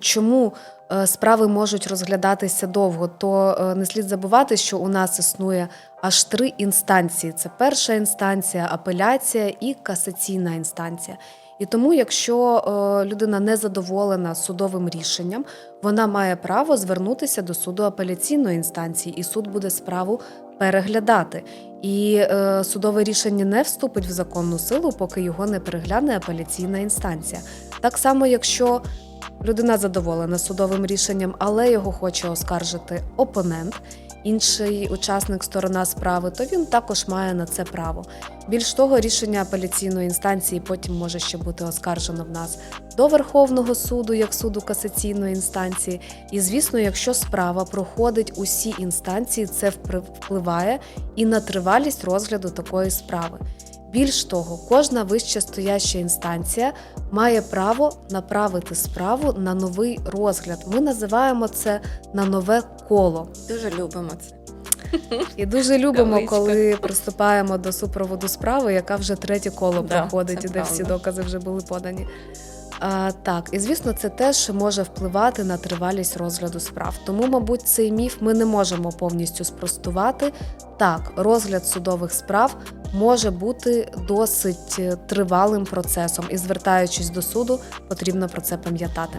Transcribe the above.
Чому е, справи можуть розглядатися довго? То е, не слід забувати, що у нас існує аж три інстанції: це перша інстанція, апеляція і касаційна інстанція. І тому, якщо е, людина не задоволена судовим рішенням, вона має право звернутися до суду апеляційної інстанції, і суд буде справу переглядати. І судове рішення не вступить в законну силу, поки його не перегляне апеляційна інстанція. Так само, якщо людина задоволена судовим рішенням, але його хоче оскаржити опонент, інший учасник сторона справи, то він також має на це право. Більш того, рішення апеляційної інстанції потім може ще бути оскаржено в нас до Верховного суду, як суду касаційної інстанції. І звісно, якщо справа проходить усі інстанції, це впливає і на тривалість розгляду такої справи. Більш того, кожна вище стояща інстанція має право направити справу на новий розгляд. Ми називаємо це на нове коло. Дуже любимо це. І дуже любимо, Кавичка. коли приступаємо до супроводу справи, яка вже третє коло Да, проходить, і де всі докази вже були подані. А, так, і звісно, це теж може впливати на тривалість розгляду справ. Тому, мабуть, цей міф ми не можемо повністю спростувати. Так, розгляд судових справ може бути досить е, тривалим процесом, і звертаючись до суду, потрібно про це пам'ятати.